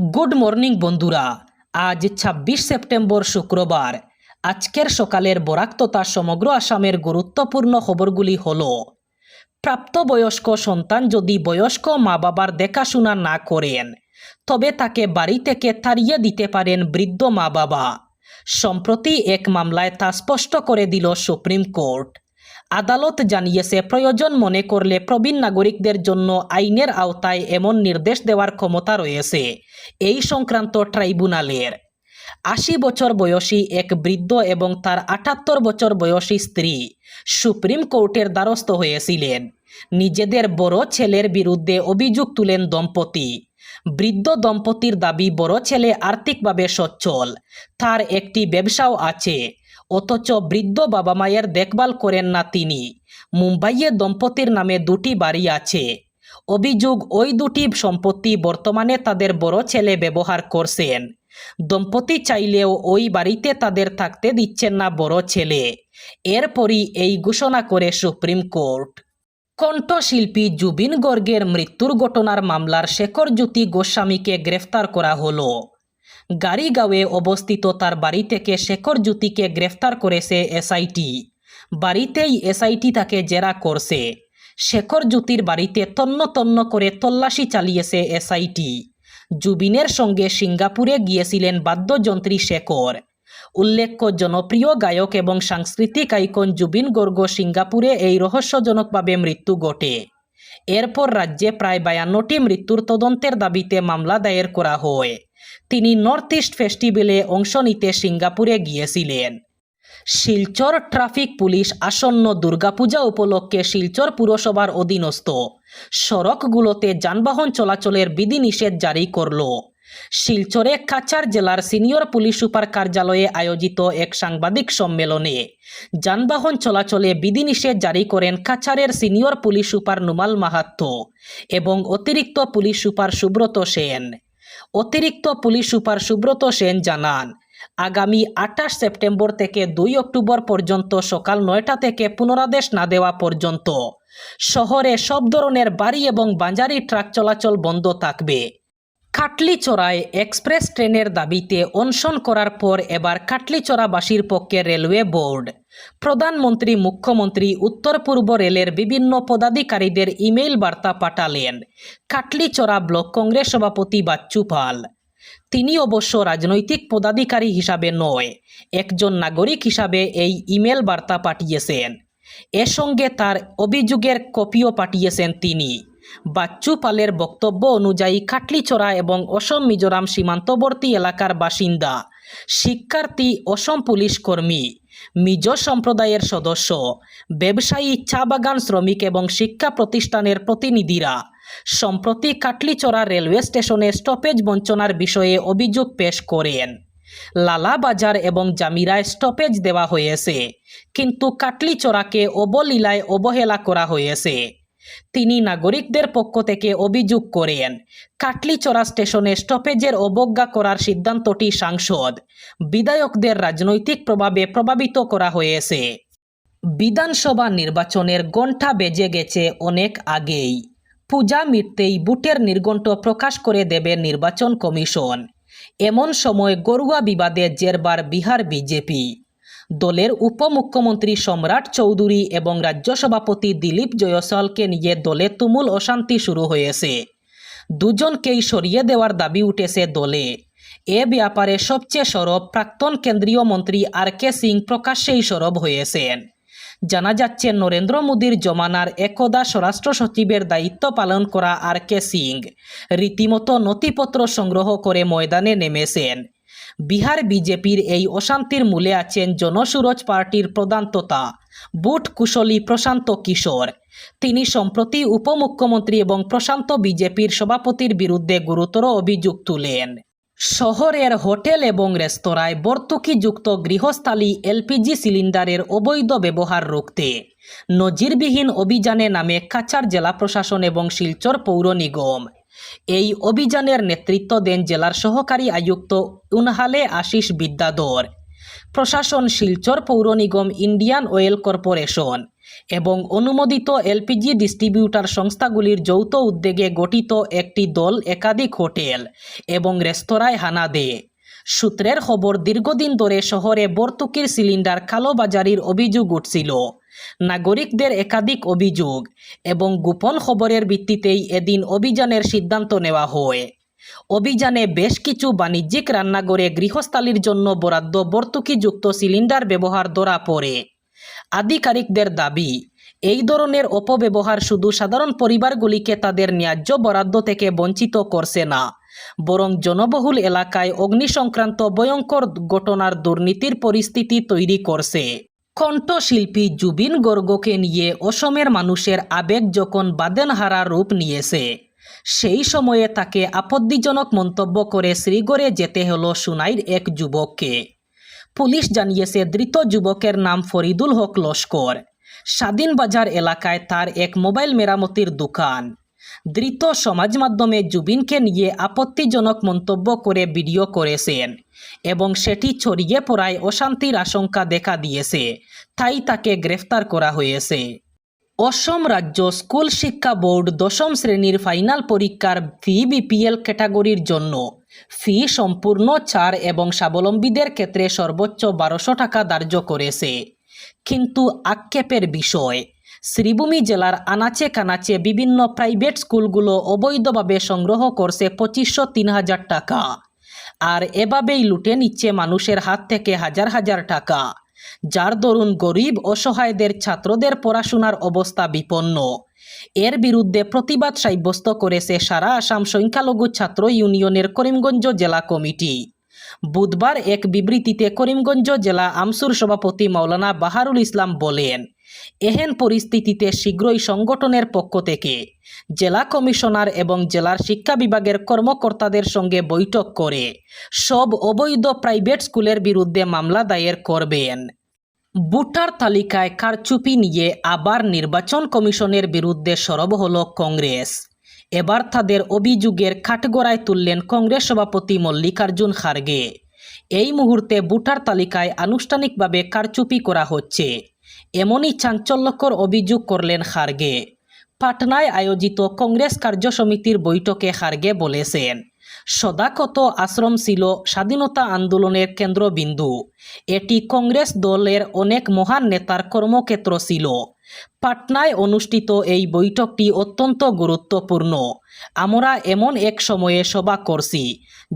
Good morning বন্ধুরা। আজ ছাব্বিশ সেপ্টেম্বর শুক্রবার। আজকের সকালের বরাক তথা সমগ্র আসামের গুরুত্বপূর্ণ খবরগুলি হল, প্রাপ্তবয়স্ক সন্তান যদি বয়স্ক মা বাবার দেখাশোনা না করেন, তবে তাকে বাড়ি থেকে তাড়িয়ে দিতে পারেন বৃদ্ধ মা বাবা সম্প্রতি এক মামলায় তা স্পষ্ট করে দিল সুপ্রিম কোর্ট। আদালত জানিয়েছে, প্রয়োজন মনে করলে প্রবীণ নাগরিকদের জন্য আইনের আওতায় এমন নির্দেশ দেওয়ার ক্ষমতা রয়েছে। এই সংক্রান্ত ট্রাইব্যুনালের আশি বছর বয়সী এক বৃদ্ধ এবং তার আটাত্তর বছর বয়সী স্ত্রী সুপ্রিম কোর্টের দ্বারস্থ হয়েছিলেন। নিজেদের বড় ছেলের বিরুদ্ধে অভিযোগ তুলেন দম্পতি। বৃদ্ধ দম্পতির দাবি, বড় ছেলে আর্থিকভাবে সচ্ছল, তার একটি ব্যবসাও আছে। অথচ বৃদ্ধ বাবা মায়ের দেখভাল করেন না তিনি। মুম্বাইয়ে দম্পতির নামে দুটি বাড়ি আছে। অভিযোগ, ওই দুটি সম্পত্তি বর্তমানে তাদের বড় ছেলে ব্যবহার করছেন। দম্পতি চাইলেও ওই বাড়িতে তাদের থাকতে দিচ্ছেন না বড় ছেলে। এরপরই এই ঘোষণা করে সুপ্রিম কোর্ট। কণ্ঠশিল্পী জুবিন গর্গের মৃত্যুর ঘটনার মামলার শেখর জ্যোতি গোস্বামীকে গ্রেফতার করা হলো। গাড়িগাঁওয়ে অবস্থিত তার বাড়ি থেকে শেখর জ্যোতিকে গ্রেফতার করেছে এসআইটি। বাড়িতেই এসআইটি তাকে জেরা করছে। শেখর জ্যোতির বাড়িতে তন্ন তন্ন করে তল্লাশি চালিয়েছে এসআইটি। জুবিনের সঙ্গে সিঙ্গাপুরে গিয়েছিলেন বাদ্যযন্ত্রী শেখর। উল্লেখ্য, জনপ্রিয় গায়ক এবং সাংস্কৃতিক আইকন জুবিন গর্গ সিঙ্গাপুরে এই রহস্যজনকভাবে মৃত্যু ঘটে। এরপর রাজ্যে প্রায় বায়ান্নটি মৃত্যুর তদন্তের দাবিতে মামলা দায়ের করা হয়। তিনি নর্থ ইস্ট ফেস্টিভ্যালে অংশ নিতে সিঙ্গাপুরে গিয়েছিলেন। শিলচর ট্রাফিক পুলিশ আসন্ন দুর্গাপূজা উপলক্ষে শিলচর পুরসভার অধীনস্থ সড়কগুলোতে যানবাহন চলাচলের বিধিনিষেধ জারি করল। শিলচরে কাছাড় জেলার সিনিয়র পুলিশ সুপার কার্যালয়ে আয়োজিত এক সাংবাদিক সম্মেলনে যানবাহন চলাচলে বিধিনিষেধ জারি করেন কাছাড়ের senior police super Numal Mahatta এবং অতিরিক্ত পুলিশ সুপার সুব্রত সেন। অতিরিক্ত পুলিশ সুপার সুব্রত সেন জানান, আগামী আঠাশ সেপ্টেম্বর থেকে দুই অক্টোবর পর্যন্ত সকাল নয়টা থেকে পুনরাদেশ না দেওয়া পর্যন্ত। শহরে সব ধরনের বাড়ি এবং বাঞ্জারি ট্রাক চলাচল বন্ধ থাকবে। কাটলিচড়ায় এক্সপ্রেস ট্রেনের দাবিতে অনশন করার পর এবার কাটলিচড়াবাসীর পক্ষে রেলওয়ে বোর্ড। প্রধানমন্ত্রী, মুখ্যমন্ত্রী, উত্তর পূর্ব রেলের বিভিন্ন পদাধিকারীদের ইমেইল বার্তা পাঠালেন কাটলিচড়া ব্লক কংগ্রেস সভাপতি বাচ্চু পাল। তিনি অবশ্য রাজনৈতিক পদাধিকারী হিসাবে নয়, একজন নাগরিক হিসাবে এই ইমেল বার্তা পাঠিয়েছেন। এ সঙ্গে তার অভিযোগের কপিও পাঠিয়েছেন তিনি। বাচ্চু পালের বক্তব্য অনুযায়ী কাটলিচড়া এবং অসম মিজোরাম সীমান্তবর্তী এলাকার বাসিন্দা, শিক্ষার্থী, অসম পুলিশ কর্মী, মিজো সম্প্রদায়ের সদস্য, ব্যবসায়ী, চা বাগান শ্রমিক এবং শিক্ষা প্রতিষ্ঠানের প্রতিনিধিরা সম্প্রতি কাটলিচড়া রেলওয়ে স্টেশনে স্টপেজ বঞ্চনার বিষয়ে অভিযোগ পেশ করেন। লালা বাজার এবং জামিরায় স্টপেজ দেওয়া হয়েছে, কিন্তু কাটলিচড়াকে অবলীলায় অবহেলা করা হয়েছে। তিনি নাগরিকদের পক্ষ থেকে অভিযোগ করেন, কাটলিচড়া স্টেশনে স্টপেজের অবজ্ঞা করার সিদ্ধান্তটি সাংসদ, বিধায়কদের রাজনৈতিক প্রভাবে প্রভাবিত করা হয়েছে। বিধানসভা নির্বাচনের ঘণ্টা বেজে গেছে অনেক আগেই। পূজা মিটতেই বুটের নির্ঘণ্ট প্রকাশ করে দেবে নির্বাচন কমিশন। এমন সময় গরুয়া বিবাদে জেরবার বিহার বিজেপি। দলের উপমুখ্যমন্ত্রী সম্রাট চৌধুরী এবং রাজ্য সভাপতি দিলীপ জয়সলকে নিয়ে দলে তুমুল অশান্তি শুরু হয়েছে। দুজনকেই সরিয়ে দেওয়ার দাবি উঠেছে দলে। এ ব্যাপারে সবচেয়ে সরব প্রাক্তন কেন্দ্রীয় মন্ত্রী আর কে সিং প্রকাশ্যেই সরব হয়েছেন। জানা যাচ্ছে, নরেন্দ্র মোদীর জমানার একদা স্বরাষ্ট্র সচিবের দায়িত্ব পালন করা আর কে সিং রীতিমতো নথিপত্র সংগ্রহ করে ময়দানে নেমেছেন। বিহার বিজেপির এই অশান্তির মূলে আছেন জনসুরজ পার্টির প্রধানততা, বুট কুশলী প্রশান্ত কিশোর। তিনি সম্প্রতি উপমুখ্যমন্ত্রী এবং প্রশান্ত বিজেপির সভাপতির বিরুদ্ধে গুরুতর অভিযোগ তুলেন। শহরের হোটেল এবং রেস্তোরাঁয় ভর্তুকিযুক্ত গৃহস্থালী এলপিজি সিলিন্ডারের অবৈধ ব্যবহার রুখতে, নজিরবিহীন অভিযানে নামে কাছাড় জেলা প্রশাসন এবং শিলচর পৌর নিগম। এই অভিযানের নেতৃত্ব দেন জেলার সহকারী আয়ুক্ত উনহালে আশিস বিদ্যাধর। প্রশাসন শিলচর পৌর নিগম ইন্ডিয়ান অয়েল কর্পোরেশন এবং অনুমোদিত এলপিজি ডিস্ট্রিবিউটার সংস্থাগুলির যৌথ উদ্যোগে গঠিত একটি দল একাধিক হোটেল এবং রেস্তোরাঁয় হানা দেয়। সূত্রের খবর, দীর্ঘদিন ধরে শহরে ভর্তুকির সিলিন্ডার কালোবাজারির অভিযোগ উঠছিল। নাগরিকদের একাধিক অভিযোগ এবং গোপন খবরের ভিত্তিতেই এদিন অভিযানের সিদ্ধান্ত নেওয়া হয়। অভিযানে বেশ কিছু বাণিজ্যিক রান্নাঘরে গৃহস্থালির জন্য বরাদ্দ ভর্তুকিযুক্ত সিলিন্ডার ব্যবহার ধরা পড়ে। আধিকারিকদের দাবি, এই ধরনের অপব্যবহার শুধু সাধারণ পরিবারগুলিকে তাদের ন্যায্য বরাদ্দ থেকে বঞ্চিত করছে না, বরং জনবহুল এলাকায় অগ্নি সংক্রান্ত ভয়ঙ্কর ঘটনার দুর্নীতির পরিস্থিতি তৈরি করছে। কণ্ঠশিল্পী জুবিন গর্গকে নিয়ে অসমের মানুষের আবেগ যখন বাদেনহারা রূপ নিয়েছে, সেই সময়ে তাকে আপত্তিজনক মন্তব্য করে শ্রীগড়ে যেতে হলো সুনাইর এক যুবককে। পুলিশ জানিয়েছে, ধৃত যুবকের নাম ফরিদুল হক লস্কর। স্বাধীনবাজার এলাকায় তার এক মোবাইল মেরামতির দোকান। ধৃত সমাজ মাধ্যমে জুবিনকে নিয়ে আপত্তিজনক মন্তব্য করে ভিডিও করেছেন এবং সেটি ছড়িয়ে পড়ায় অশান্তির আশঙ্কা দেখা দিয়েছে, তাই তাকে গ্রেফতার করা হয়েছে। অসম রাজ্য স্কুল শিক্ষা বোর্ড দশম শ্রেণির ফাইনাল পরীক্ষার ফি বিপিএল ক্যাটাগরির জন্য ফি সম্পূর্ণ ছাড় এবং স্বাবলম্বীদের ক্ষেত্রে সর্বোচ্চ বারোশো টাকা ধার্য করেছে। কিন্তু আক্ষেপের বিষয় শ্রীভূমি জেলার আনাচে কানাচে বিভিন্ন প্রাইভেট স্কুলগুলো অবৈধভাবে সংগ্রহ করছে পঁচিশশো তিন হাজার টাকা। আর এভাবেই লুটে নিচ্ছে মানুষের হাত থেকে হাজার হাজার টাকা। যার দরুন গরিব অসহায়দের ছাত্রদের পড়াশোনার অবস্থা বিপন্ন। এর বিরুদ্ধে প্রতিবাদ সাব্যস্ত করেছে সারা আসাম সংখ্যালঘু ছাত্র ইউনিয়নের করিমগঞ্জ জেলা কমিটি। বুধবার এক বিবৃতিতে করিমগঞ্জ জেলা আমসুর সভাপতি মাওলানা বাহারুল ইসলাম বলেন এহেন পরিস্থিতিতে শীঘ্রই সংগঠনের পক্ষ থেকে জেলা কমিশনার এবং জেলার শিক্ষা বিভাগের কর্মকর্তাদের সঙ্গে বৈঠক করে সব অবৈধ প্রাইভেট স্কুলের বিরুদ্ধে মামলা দায়ের করবেন। ভোটার তালিকায় কারচুপি নিয়ে আবার নির্বাচন কমিশনের বিরুদ্ধে সরব হল কংগ্রেস। এবার তাদের অভিযোগের কাঠগড়ায় তুললেন কংগ্রেস সভাপতি মল্লিকার্জুন খার্গে। এই মুহূর্তে ভোটার তালিকায় আনুষ্ঠানিকভাবে কারচুপি করা হচ্ছে। এমনই চাঞ্চল্যকর অভিযোগ করলেন খার্গে। পাটনায় আয়োজিত কংগ্রেস কার্য সমিতির বৈঠকে খার্গে বলেছেন, সদাকত আশ্রম ছিল স্বাধীনতা আন্দোলনের কেন্দ্রবিন্দু। এটি কংগ্রেস দলের অনেক মহান নেতার কর্মক্ষেত্র ছিল। পাটনায় অনুষ্ঠিত এই বৈঠকটি অত্যন্ত গুরুত্বপূর্ণ। আমরা এমন এক সময়ে সভা করছি,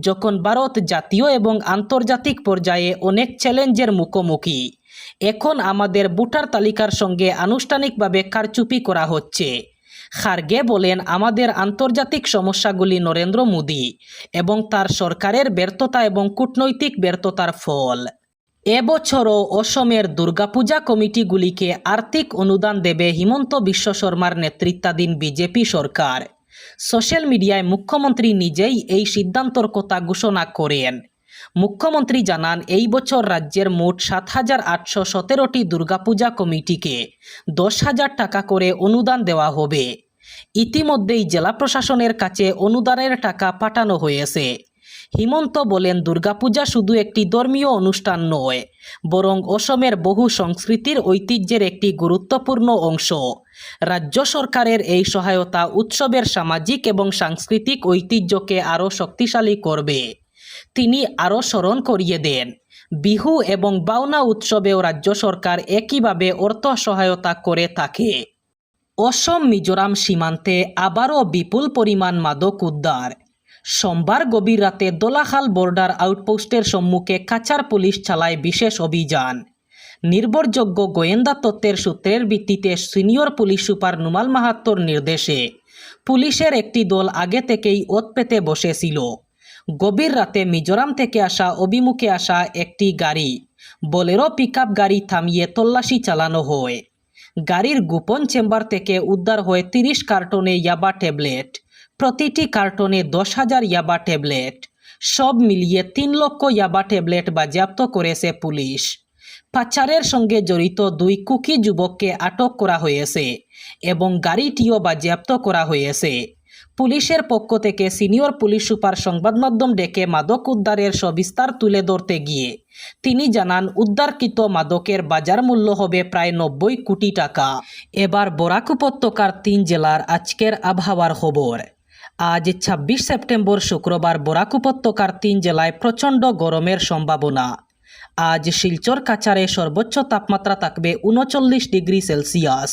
যখন ভারত জাতীয় এবং আন্তর্জাতিক পর্যায়ে অনেক চ্যালেঞ্জের মুখোমুখি। এখন আমাদের ভোটার তালিকার সঙ্গে আনুষ্ঠানিকভাবে কারচুপি করা হচ্ছে। খার্গে বলেন, আমাদের আন্তর্জাতিক সমস্যাগুলি নরেন্দ্র মোদী এবং তার সরকারের ব্যর্থতা এবং কূটনৈতিক ব্যর্থতার ফল। এবছরও অসমের দুর্গাপূজা কমিটিগুলিকে আর্থিক অনুদান দেবে হিমন্ত বিশ্ব শর্মার নেতৃত্বাধীন বিজেপি সরকার। সোশ্যাল মিডিয়ায় মুখ্যমন্ত্রী নিজেই এই সিদ্ধান্তর কথা ঘোষণা করেন। মুখ্যমন্ত্রী জানান, এই বছর রাজ্যের মোট সাত হাজার আটশো সতেরোটি দুর্গাপূজা কমিটিকে দশ হাজার টাকা করে অনুদান দেওয়া হবে। ইতিমধ্যেই জেলা প্রশাসনের কাছে অনুদানের টাকা পাঠানো হয়েছে। হিমন্ত বলেন, দুর্গাপূজা শুধু একটি ধর্মীয় অনুষ্ঠান নয়, বরং অসমের বহু সংস্কৃতির ঐতিহ্যের একটি গুরুত্বপূর্ণ অংশ। রাজ্য সরকারের এই সহায়তা উৎসবের সামাজিক এবং সাংস্কৃতিক ঐতিহ্যকে আরও শক্তিশালী করবে। তিনি আরও স্মরণ করিয়ে দেন। বিহু এবং বাউনা উৎসবেও রাজ্য সরকার একইভাবে অর্থ সহায়তা করে থাকে। অসম, মিজোরাম সীমান্তে আবারও বিপুল পরিমাণ মাদক উদ্ধার। সোমবার গভীর রাতে দোলাখাল বর্ডার আউটপোস্টের সম্মুখে কাছার পুলিশ চালায় বিশেষ অভিযান। নির্ভরযোগ্য গোয়েন্দা তত্ত্বের সূত্রের ভিত্তিতে সিনিয়র পুলিশ সুপার নুমাল মাহাত্তর নির্দেশে পুলিশের একটি দল আগে থেকেই ওত পেতে বসেছিল। গভীর রাতে মিজোরাম থেকে আসা অভিমুখে আসা একটি গাড়ি। বোলেরো পিকআপ গাড়ি থামিয়ে তল্লাশি চালানো হয়। গাড়ির গোপন চেম্বার থেকে উদ্ধার হয় তিরিশ কার্টনে ইয়াবা ট্যাবলেট। প্রতিটি কার্টনে দশ হাজার ইয়াবা ট্যাবলেট। সব মিলিয়ে তিন লক্ষ ইয়াবা ট্যাবলেট বাজেয়াপ্ত করেছে পুলিশ। পাচারের সঙ্গে জড়িত দুই কুকি যুবককে আটক করা হয়েছে এবং গাড়িটিও বাজেয়াপ্ত করা হয়েছে। পুলিশের পক্ষ থেকে সিনিয়র পুলিশ সুপার সংবাদ মাধ্যম ডেকে মাদক উদ্ধারের সবিস্তার তুলে ধরতে গিয়ে। তিনি জানান, উদ্ধারকৃত মাদকের বাজার মূল্য হবে প্রায় নব্বই কোটি টাকা। এবার বরাক উপত্যকার তিন জেলার আজকের আবহাওয়ার খবর। আজ ছাব্বিশ সেপ্টেম্বর শুক্রবার বরাক উপত্যকার তিন জেলায় প্রচণ্ড গরমের সম্ভাবনা। আজ শিলচর কাছারে সর্বোচ্চ তাপমাত্রা থাকবে উনচল্লিশ ডিগ্রি সেলসিয়াস।